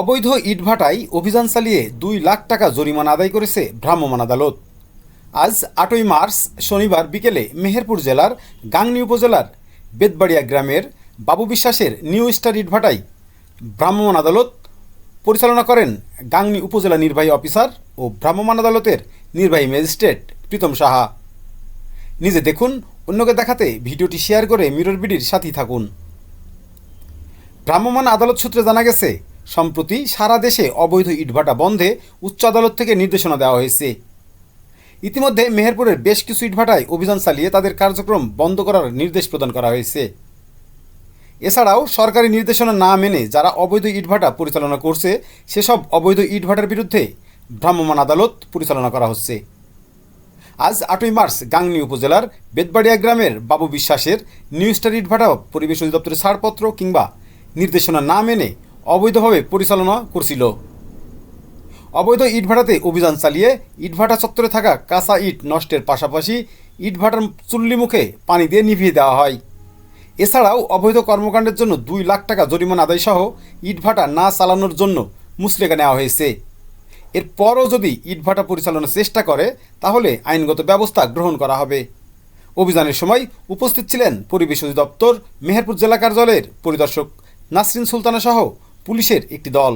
অবৈধ ইটভাটায় অভিযান চালিয়ে দুই লাখ টাকা জরিমানা আদায় করেছে ভ্রাম্যমাণ আদালত। আজ আটই মার্চ, শনিবার বিকেলে মেহেরপুর জেলার গাংনী উপজেলার বেদবাড়িয়া গ্রামের বাবু বিশ্বাসের নিউ স্টার ইটভাটায় ভ্রাম্যমাণ আদালত পরিচালনা করেন গাংনী উপজেলা নির্বাহী অফিসার ও ভ্রাম্যমাণ আদালতের নির্বাহী ম্যাজিস্ট্রেট প্রীতম সাহা। নিজে দেখুন, অন্যকে দেখাতে ভিডিওটি শেয়ার করে মিরর বিডির সাথেই থাকুন। ভ্রাম্যমাণ আদালত সূত্রে জানা গেছে সম্প্রতি সারা দেশে অবৈধ ইটভাটা বন্ধে উচ্চ আদালত থেকে নির্দেশনা দেওয়া হয়েছে। ইতিমধ্যে মেহেরপুরের বেশ কিছু ইটভাটায় অভিযান চালিয়ে তাদের কার্যক্রম বন্ধ করার নির্দেশ প্রদান করা হয়েছে। এছাড়াও সরকারি নির্দেশনা না মেনে যারা অবৈধ ইটভাটা পরিচালনা করছে, সেসব অবৈধ ইটভাটার বিরুদ্ধে ভ্রাম্যমাণ আদালত পরিচালনা করা হচ্ছে। আজ আটই মার্চ, গাংনী উপজেলার বেদবাড়িয়া গ্রামের বাবু বিশ্বাসের নিউ স্টার ইটভাটা পরিবেশ অধিদপ্তরের ছাড়পত্র কিংবা নির্দেশনা না মেনে অবৈধভাবে পরিচালনা করছিল। অবৈধ ইটভাটাতে অভিযান চালিয়ে ইটভাটা চত্বরে থাকা কাঁচা ইট নষ্টের পাশাপাশি ইটভাটার চুল্লি মুখে পানি দিয়ে নিভিয়ে দেওয়া হয়। এছাড়াও অবৈধ কর্মকাণ্ডের জন্য দুই লাখ টাকা জরিমানা আদায় সহ ইটভাটা না চালানোর জন্য মুসলেকা নেওয়া হয়েছে। এরপরও যদি ইটভাটা পরিচালনার চেষ্টা করে, তাহলে আইনগত ব্যবস্থা গ্রহণ করা হবে। অভিযানের সময় উপস্থিত ছিলেন পরিবেশ অধিদপ্তর, মেহেরপুর জেলা কার্যালয়ের পরিদর্শক নাসরিন সুলতানা সহ পুলিশের একটি দল